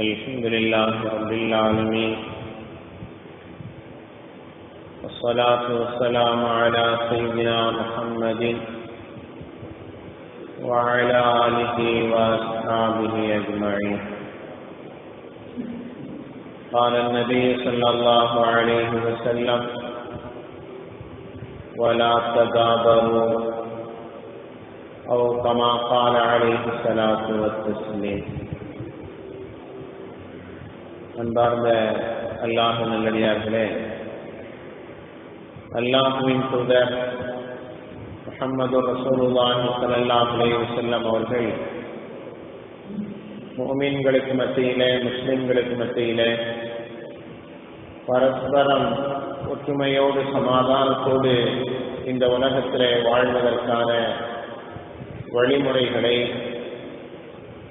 الحمد لله رب العالمين. والصلاة والسلام على سيدنا محمد وعلى آله وأصحابه أجمعين. قال النبي صلى الله عليه وسلم ولا تدابروا أو كما قال عليه الصلاة والتسليم. அன்பார்ந்த அல்லாஹ் நல்லடியார்களே அல்லாஹுவின் தூதர் முகமது ரசூலுல்லாஹி ஸல்லல்லாஹு அலைஹி வஸல்லம் அவர்கள் முஃமின்களுக்கு மத்தியிலே முஸ்லிம்களுக்கு மத்தியிலே பரஸ்பரம் ஒற்றுமையோடு சமாதானத்தோடு இந்த உலகத்திலே வாழ்வதற்கான வழிமுறைகளை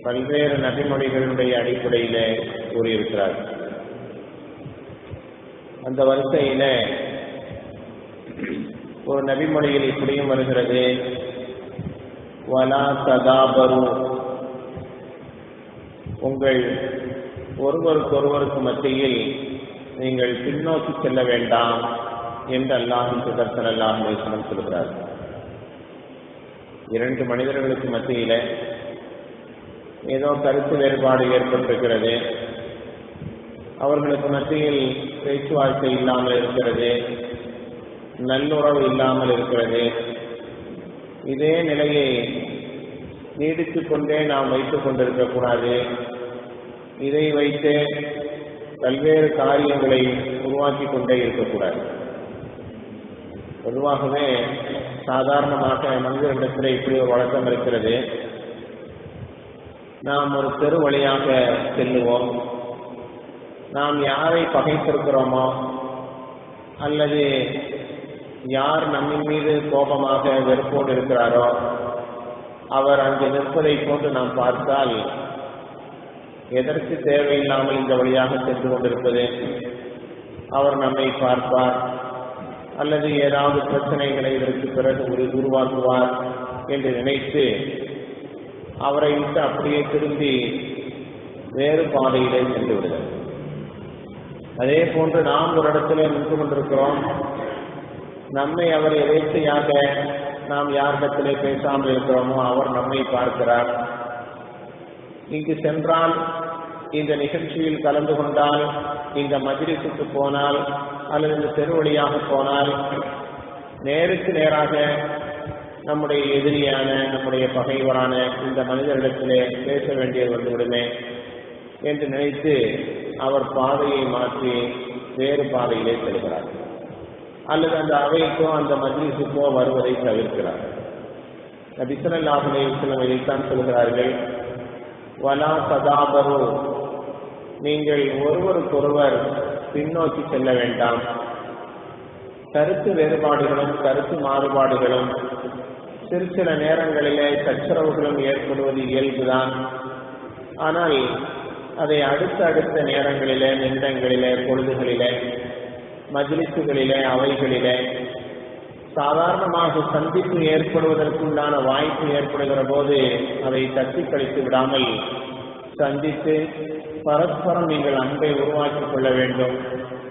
பல்வேறு நபிமொழிகளுடைய அடிப்படையிலே கூறியிருக்கிறார். அந்த வரிசையில ஒரு நபிமொழியில் இப்படியும் வருகிறது. வலா சதாபரு உங்கள் ஒருவருக்கொருவருக்கு மத்தியில் நீங்கள் பின்னோக்கி செல்ல வேண்டாம் என்று அல்லாஹும் சுதர்சன் அல்லாஹ் சொல்கிறார். இரண்டு மனிதர்களுக்கு மத்தியில ஏதோ கருத்து வேறுபாடு ஏற்பட்டிருக்கிறது. அவர்களுக்கு மத்தியில் பேச்சுவார்த்தை இல்லாமல் இருக்கிறது நல்லுறவு இல்லாமல் இருக்கிறது இதே நிலையை நீடித்து கொண்டே நாம் வைத்துக் கொண்டிருக்கக்கூடாது இதை வைத்து பல்வேறு காரியங்களை உருவாக்கி கொண்டே இருக்கக்கூடாது பொதுவாகவே சாதாரணமாக மனிதர்களிடத்தில் இப்படி ஒரு வழக்கம் இருக்கிறது. நாம் ஒரு தெரு வழியாக செல்லுவோம். நாம் யாரை பகைத்திருக்கிறோமோ அல்லது யார் நம்மின் மீது கோபமாக வெறுப்போடு இருக்கிறாரோ அவர் அங்கு நிற்பதை போன்று நாம் பார்த்தால் எதற்கு தேவையில்லாமல் இந்த வழியாக சென்று கொண்டிருப்பது? அவர் நம்மை பார்ப்பார் அல்லது ஏதாவது பிரச்சனைகளை இதற்கு பிறகு ஒரு உருவாக்குவார் என்று நினைத்து அவரை விட்டு அப்படியே திரும்பி வேறு பாதையிலே சென்று விடுதல் அதே போன்று நாம் ஒரு இடத்துல நின்று கொண்டிருக்கிறோம். நம்மை அவர் எதேச்சையாக நாம் யாரிடத்திலே பேசாமல் இருக்கிறோமோ அவர் நம்மை பார்க்கிறார். இங்கு சென்றால் இந்த நிகழ்ச்சியில் கலந்து கொண்டால் இந்த மதுரைக்கு போனால் அல்லது இந்த தெரு வழியாக போனால் நேருக்கு நேராக நம்முடைய எதிரியான நம்முடைய பகைவரான இந்த மனிதரிடத்திலே பேச வேண்டியது வந்துவிடுமே என்று நினைத்து அவர் பாதையை மாற்றி வேறு பாதையிலே செல்கிறார். அல்லது அந்த அவைக்கோ அந்த மஜ்லிஸுக்கோ வருவதை தவிர்க்கிறார். நபிசல்லாஹுலே சிலம் இதைத்தான் சொல்கிறார்கள். வலா சதாபரு நீங்கள் ஒருவருக்கொருவர் பின்னோக்கி செல்ல வேண்டாம். கருத்து வேறுபாடுகளும் கருத்து மாறுபாடுகளும் சிறு சில நேரங்களிலே சச்சரவுகளும் ஏற்படுவது இயல்புதான். ஆனால் அதை அடுத்த அடுத்த நேரங்களிலே நிமிடங்களிலே பொழுதுகளிலே மஜிலிசுகளிலே அவைகளிலே சாதாரணமாக சந்திப்பு ஏற்படுவதற்குண்டான வாய்ப்பு ஏற்படுகிற போது அதை தட்டி கழித்து விடாமல் சந்தித்து பரஸ்பரம் நீங்கள் அன்பை உருவாக்கிக் கொள்ள வேண்டும்.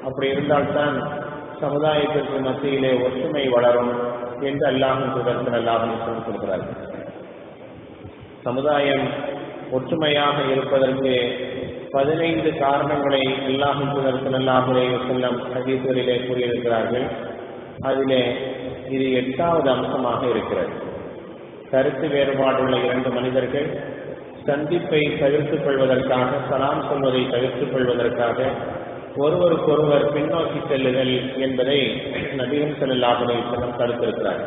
அப்படி இருந்தால்தான் சமுதாயத்திற்கு மத்தியிலே ஒற்றுமை வளரும் என்று அல்லாஹும் சுதர்சன் அல்லாஹும் சொல்கிறார் சமுதாயம் ஒற்றுமையாக இருப்பதற்கு பதினைந்து காரணங்களை எல்லாம் சுதர்சன் அல்லாஹுலே செல்லம் கூறியிருக்கிறார்கள். அதிலே இது எட்டாவது அம்சமாக இருக்கிறது. கருத்து வேறுபாடுள்ள இரண்டு மனிதர்கள் சந்திப்பை தவிர்த்துக் கொள்வதற்காக சலாம் சொல்வதை தவிர்த்துக் கொள்வதற்காக ஒருவருக்கொருவர் பின்னோக்கி செல்லுதல் என்பதை நபிகள் செல்லாஹுலே செல்லம் தடுத்திருக்கிறார்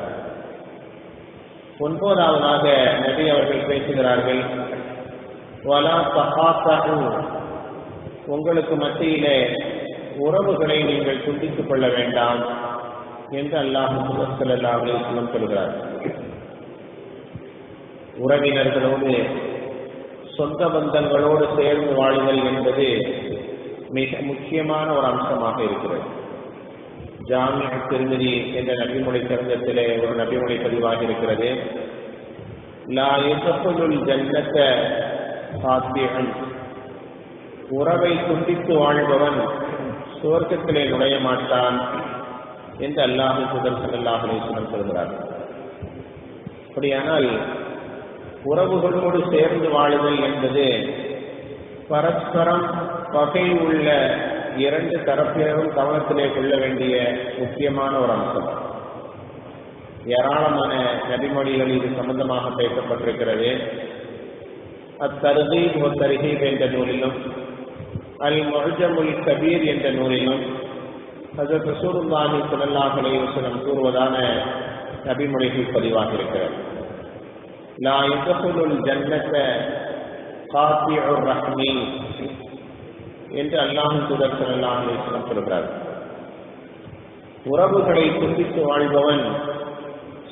ஒன்பதாவதாக நபி அவர்கள் பேசுகிறார்கள் வலா உங்களுக்கு மத்தியிலே உறவுகளை நீங்கள் துண்டித்துக் கொள்ள வேண்டாம் என்று அல்லாஹ் செல்லாஹுலே செல்லம் சொல்கிறார். உறவினர்களோடு சொந்த பந்தங்களோடு சேர்ந்து வாழுதல் என்பது மிக முக்கியமான ஒரு அம்சமாக இருக்கிறது. ஜாமிய திருமதி என்ற நபிமொழி சங்கத்திலே ஒரு நபிமொழி பதிவாக இருக்கிறது. லா யதகுலுல் ஜன்னத்தை ஃபாத்திஹன். உறவை துண்டித்து வாழ்பவன் சுவர்க்கத்திலே நுழைய மாட்டான் என்று அல்லாஹு சுதர் சல்லாஹலை சொல்கிறார். அப்படியானால் உறவுகளோடு சேர்ந்து வாழுதல் என்பது பரஸ்பரம் பகை உள்ள இரண்டு தரப்பினரும் கவனத்திலே கொள்ள வேண்டிய முக்கியமான ஒரு அம்சம். ஏராளமான நபிமொழிகள் இது சம்பந்தமாக பேசப்பட்டிருக்கிறது. அத்தருகை ஒரு தருகை என்ற நூலிலும் அல் மொஹமுல் கபீர் என்ற நூலிலும் ஹசரத் ரசூலுல்லாஹி ஸல்லல்லாஹு அலைஹி கூறுவதான நபிமுறைகள் பதிவாக இருக்கிறது. நான் யதகுலுல் ஜன்னத காத்திஉர் ரஹ்மி என்று அல்லாஹும் தூதர் ஸல்லல்லாஹு அலைஹி சொல்கிறார். உறவுகளை துண்டித்து வாழ்பவன்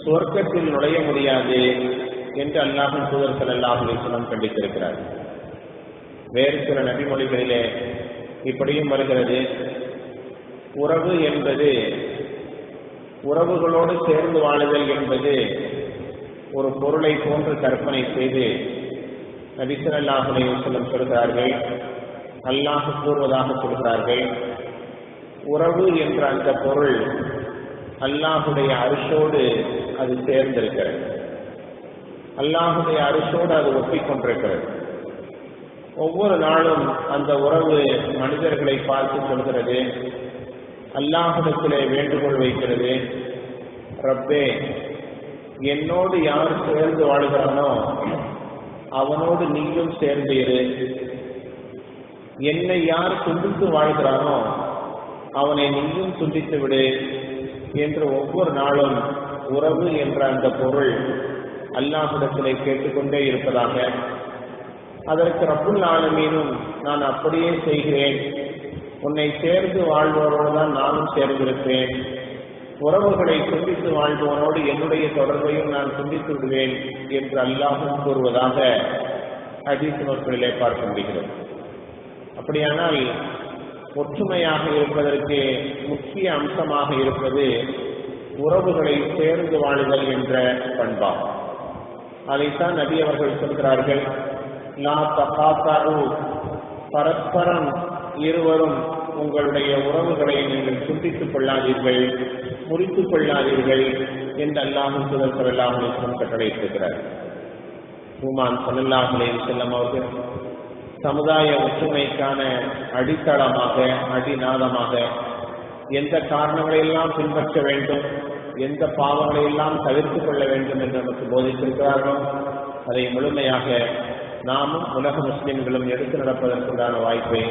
சொர்க்கத்தில் நுழைய முடியாது என்று அல்லாஹும் தூதர் ஸல்லல்லாஹு அலைஹி கண்டித்திருக்கிறார். வேறு சில நபிமொழிகளிலே இப்படியும் வருகிறது. உறவு என்பது உறவுகளோடு சேர்ந்து வாழுதல் என்பது ஒரு பொருளை போன்று கற்பனை செய்து நபிசல்லாஹ் அலைவசல்லம் சொல்கிறார்கள். அல்லாஹ் கூறுவதாக சொல்கிறார்கள். உறவு என்ற அந்த பொருள் அல்லாஹுடைய அரிசோடு அது சேர்ந்திருக்கிறது. அல்லாஹுடைய அரிசோடு அது ஒட்டிக்கொண்டிருக்கிறது ஒவ்வொரு நாளும் அந்த உறவு மனிதர்களை பார்த்து சொல்கிறது அல்லாஹிடத்திலே வேண்டுகோள் வைக்கிறது. ரப்பே என்னோடு யார் சேர்ந்து வாழ்கிறானோ அவனோடு நீயும் சேர்ந்து இரு. என்னை யார் துண்டித்து வாழ்கிறானோ அவனை நீயும் துண்டித்து விடு என்று ஒவ்வொரு நாளும் உறவு என்ற அந்த பொருள் அல்லாஹிடத்திலே கேட்டுக்கொண்டே இருப்பதாக அதற்கு ரப்புல் ஆலமீனும் நான் அப்படியே செய்கிறேன். உன்னை சேர்ந்து வாழ்பவரோடு தான் நானும் சேர்ந்திருப்பேன். உறவுகளை துண்டித்து வாழ்பவனோடு என்னுடைய தொடர்பையும் நான் துண்டித்து விடுவேன் என்று அல்லாஹும் கூறுவதாக ஹதீஸ் மக்களிலே பார்க்க முடிகிறது. அப்படியானால் ஒற்றுமையாக இருப்பதற்கு முக்கிய அம்சமாக இருப்பது உறவுகளை சேர்ந்து வாழுதல் என்ற பண்பாகும். அதைத்தான் நபி அவர்கள் சொல்கிறார்கள் பரஸ்பரம் இருவரும் உங்களுடைய உறவுகளை நீங்கள் துண்டித்துக் கொள்ளாதீர்கள் முறித்துக் கொள்ளாதீர்கள் என்று அல்லாஹும் சுதர் சல்லாஹுலேஸ்வரம் கட்டளையிட்டிருக்கிறார் ஹூமான் சல்லாஹுலே செல்லம் அவர்கள் சமுதாய ஒற்றுமைக்கான அடித்தளமாக அடிநாதமாக எந்த காரணங்களையெல்லாம் பின்பற்ற வேண்டும் எந்த பாவங்களையெல்லாம் தவிர்த்து கொள்ள வேண்டும் என்று நமக்கு போதித்திருக்கிறார்களோ அதை முழுமையாக நாமும் உலக முஸ்லிம்களும் எடுத்து நடப்பதற்குண்டான வாய்ப்பை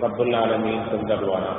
ரப்புல் ஆலமீன் தந்தருவானா